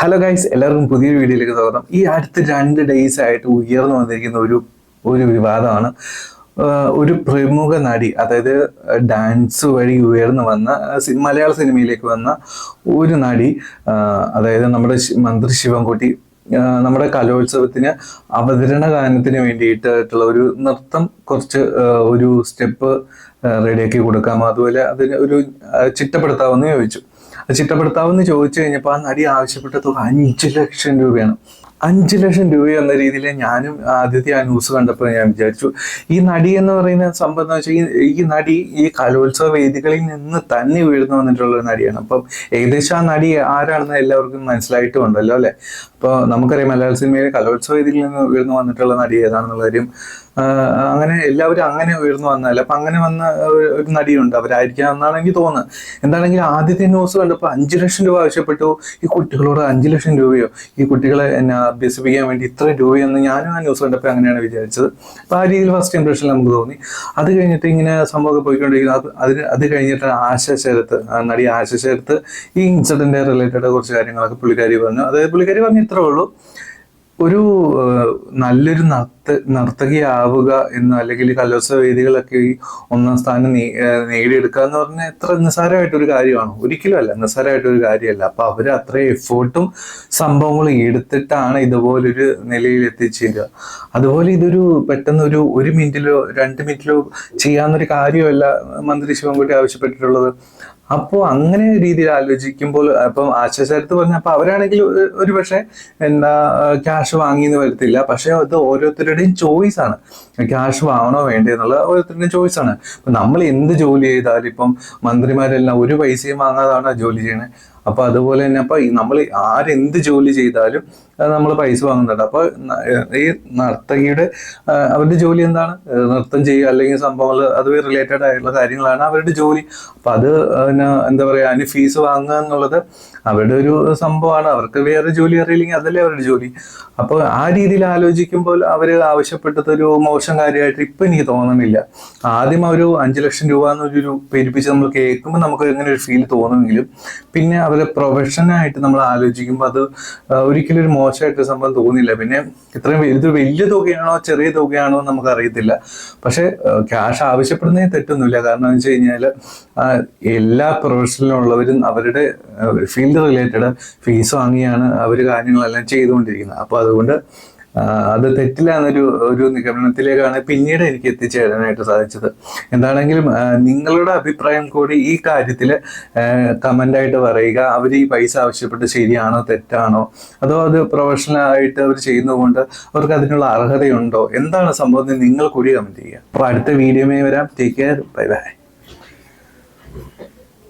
Hello guys എല്ലാവർക്കും പുതിയൊരു വീഡിയോയിലേക്ക് സ്വാഗതം. ഈ അടുത്ത രണ്ട് ഡേയ്സ് ആയിട്ട് ഉയർന്നു വന്നിരിക്കുന്ന ഒരു ഒരു വിവാദമാണ്. ഒരു പ്രമുഖ നടി അതായത് ഡാൻസ് വഴി ഉയർന്നു വന്ന മലയാള സിനിമയിലേക്ക് വന്ന ഒരു നടി അതായത് നമ്മുടെ മന്ത്രി ശിവൻകുട്ടി നമ്മുടെ കലോത്സവത്തിന് അവതരണ ഗാനത്തിന് വേണ്ടിയിട്ടുള്ള ഒരു നൃത്തം കുറച്ച് ഒരു സ്റ്റെപ്പ് റെഡിയാക്കി കൊടുക്കാം. അതുപോലെ അതിന് ഒരു ചിട്ടപ്പെടുത്താമെന്ന് ചോദിച്ചു. അത് ചിട്ടപ്പെടുത്താമെന്ന് ചോദിച്ചു കഴിഞ്ഞപ്പോൾ ആ നടി ആവശ്യപ്പെട്ട തുക അഞ്ച് ലക്ഷം രൂപയാണ്. അഞ്ച് ലക്ഷം രൂപ എന്ന രീതിയിൽ ഞാനും ആദ്യത്തെ ആ ന്യൂസ് കണ്ടപ്പോൾ ഞാൻ വിചാരിച്ചു ഈ നടി എന്ന് പറയുന്ന സംഭവം വെച്ചാൽ ഈ- നടി ഈ കലോത്സവ വേദികളിൽ നിന്ന് തന്നെ വീഴ്ന്നു വന്നിട്ടുള്ള ഒരു നടിയാണ്. അപ്പം ഏകദേശം ആ നടി ആരാണെന്ന് എല്ലാവർക്കും മനസ്സിലായിട്ടുണ്ടല്ലോ അല്ലെ? അപ്പോൾ നമുക്കറിയാം മലയാള സിനിമയിലെ കലോത്സവ വേദികളിൽ നിന്ന് വീഴ്ന്നു വന്നിട്ടുള്ള നടി ഏതാണെന്നുള്ള കാര്യം. അങ്ങനെ എല്ലാവരും അങ്ങനെ ഉയർന്നു വന്നതല്ല? അപ്പൊ അങ്ങനെ വന്ന ഒരു- നടിയുണ്ട്. അവരായിരിക്കാം എന്നാണ് എനിക്ക് തോന്നുന്നത്. എന്താണെങ്കിലും ആദ്യത്തെ ന്യൂസ് കണ്ടപ്പോൾ അഞ്ചു ലക്ഷം രൂപ ആവശ്യപ്പെട്ടു. ഈ കുട്ടികളോട് അഞ്ചു ലക്ഷം രൂപയോ ഈ കുട്ടികളെ എന്നെ അഭ്യസിപ്പിക്കാൻ വേണ്ടി ഇത്ര രൂപയെന്ന് ഞാനും ആ ന്യൂസ് കണ്ടപ്പോൾ അങ്ങനെയാണ് വിചാരിച്ചത്. അപ്പം ആ രീതിയിൽ ഫസ്റ്റ് ഇംപ്രഷൻ നമുക്ക് തോന്നി. അത് കഴിഞ്ഞിട്ട് ഇങ്ങനെ സംഭവമൊക്കെ പോയിക്കൊണ്ടിരിക്കുന്നത് അത് അത് കഴിഞ്ഞിട്ട് ആശ നടി ആശ ഈ ഇൻസിഡന്റ് റിലേറ്റഡ് കുറച്ച് കാര്യങ്ങളൊക്കെ പുള്ളിക്കാരി പറഞ്ഞു. അതായത് പുള്ളിക്കാരി പറഞ്ഞു ഇത്രേ ഉള്ളൂ. ഒരു നല്ലൊരു നർത്ത നർത്തകിയാവുക എന്ന് അല്ലെങ്കിൽ കലോത്സവ വേദികളൊക്കെ ഈ ഒന്നാം സ്ഥാനം നേടിയെടുക്കുക എന്ന് പറഞ്ഞാൽ എത്ര നിസ്സാരമായിട്ടൊരു കാര്യമാണ്. ഒരിക്കലും അല്ല നിസ്സാരമായിട്ടൊരു കാര്യമല്ല. അപ്പൊ അവർ അത്രയും എഫേർട്ടും സംഭവങ്ങളും എടുത്തിട്ടാണ് ഇതുപോലൊരു നിലയിൽ എത്തിച്ചേരുക. അതുപോലെ ഇതൊരു പെട്ടെന്ന് ഒരു ഒരു മിനിറ്റിലോ രണ്ട് മിനിറ്റിലോ ചെയ്യാവുന്നൊരു കാര്യമല്ല മന്ത്രി ശിവൻകുട്ടി ആവശ്യപ്പെട്ടിട്ടുള്ളത്. അപ്പോൾ അങ്ങനെ രീതിയിൽ ആലോചിക്കുമ്പോൾ അപ്പം ആശാശരത്ത് പറഞ്ഞ അപ്പൊ അവരാണെങ്കിൽ ഒരു- പക്ഷേ എന്താ ക്യാഷ് വാങ്ങിയെന്ന് വരത്തില്ല. പക്ഷെ അത് ഓരോരുത്തരുടെയും ചോയ്സ് ആണ്. ക്യാഷ് വാങ്ങണോ വേണ്ടേ എന്നുള്ള ഓരോരുത്തരുടെയും ചോയ്സ് ആണ്. നമ്മൾ എന്ത് ജോലി ചെയ്താലും ഇപ്പം മന്ത്രിമാരെല്ലാം ഒരു പൈസയും വാങ്ങാതാണ് ജോലി ചെയ്യണത് അപ്പൊ അതുപോലെ തന്നെ അപ്പൊ നമ്മൾ ആരെന്ത് ജോലി ചെയ്താലും നമ്മൾ പൈസ വാങ്ങുന്നുണ്ട്. അപ്പൊ ഈ നർത്തകിയുടെ അവരുടെ ജോലി എന്താണ്? നൃത്തം ചെയ്യുക അല്ലെങ്കിൽ സംഭവങ്ങൾ അതുമായി റിലേറ്റഡ് ആയിട്ടുള്ള കാര്യങ്ങളാണ് അവരുടെ ജോലി. അപ്പൊ അത് എന്താ പറയാ അതിന് ഫീസ് വാങ്ങുക എന്നുള്ളത് അവരുടെ ഒരു സംഭവമാണ്. അവർക്ക് വേറെ ജോലി അറിയില്ലെങ്കിൽ അതല്ലേ അവരുടെ ജോലി. അപ്പോൾ ആ രീതിയിൽ ആലോചിക്കുമ്പോൾ അവർ ആവശ്യപ്പെട്ടത് ഒരു മോശം കാര്യമായിട്ട് ഇപ്പൊ എനിക്ക് തോന്നുന്നില്ല. ആദ്യം ഒരു അഞ്ചു ലക്ഷം രൂപ എന്നൊരു പെരുപ്പിച്ച് നമ്മൾ കേൾക്കുമ്പോൾ നമുക്ക് ഇങ്ങനെ ഒരു ഫീൽ തോന്നുമെങ്കിലും പിന്നെ അവരെ പ്രൊഫഷനായിട്ട് നമ്മൾ ആലോചിക്കുമ്പോൾ അത് ഒരിക്കലും ഒരു മോശമായിട്ട് സംഭവം തോന്നില്ല. പിന്നെ ഇത്രയും ഇത് വലിയ തുകയാണോ ചെറിയ തുകയാണോ നമുക്ക് അറിയത്തില്ല പക്ഷെ ക്യാഷ് ആവശ്യപ്പെടുന്നതിൽ തെറ്റൊന്നുമില്ല. കാരണം എന്ന് വെച്ച് കഴിഞ്ഞാൽ എല്ലാ പ്രൊഫഷനിലുള്ളവരും അവരുടെ ഫീൽഡ് റിലേറ്റഡ് ഫീസ് വാങ്ങിയാണ് അവർ കാര്യങ്ങളെല്ലാം ചെയ്തുകൊണ്ടിരിക്കുന്നത്. അപ്പോൾ അതുകൊണ്ട് അത് തെറ്റില്ലാന്നൊരു ഒരു നിഗമനത്തിലേക്കാണ് പിന്നീട് എനിക്ക് എത്തിച്ചേരാനായിട്ട് സാധിച്ചത്. എന്താണെങ്കിലും നിങ്ങളുടെ അഭിപ്രായം കൂടി ഈ കാര്യത്തിൽ കമന്റായിട്ട് പറയുക അവർ ഈ പൈസ ആവശ്യപ്പെട്ട് ശരിയാണോ തെറ്റാണോ അതോ അത് പ്രൊഫഷണൽ ആയിട്ട് അവർ ചെയ്യുന്നതുകൊണ്ട് അവർക്ക് അതിനുള്ള അർഹതയുണ്ടോ എന്താണ് സംഭവം നിങ്ങൾ കൂടി കമന്റ് ചെയ്യുക. അപ്പോൾ അടുത്ത വീഡിയോമേ വരാം. Take care bye bye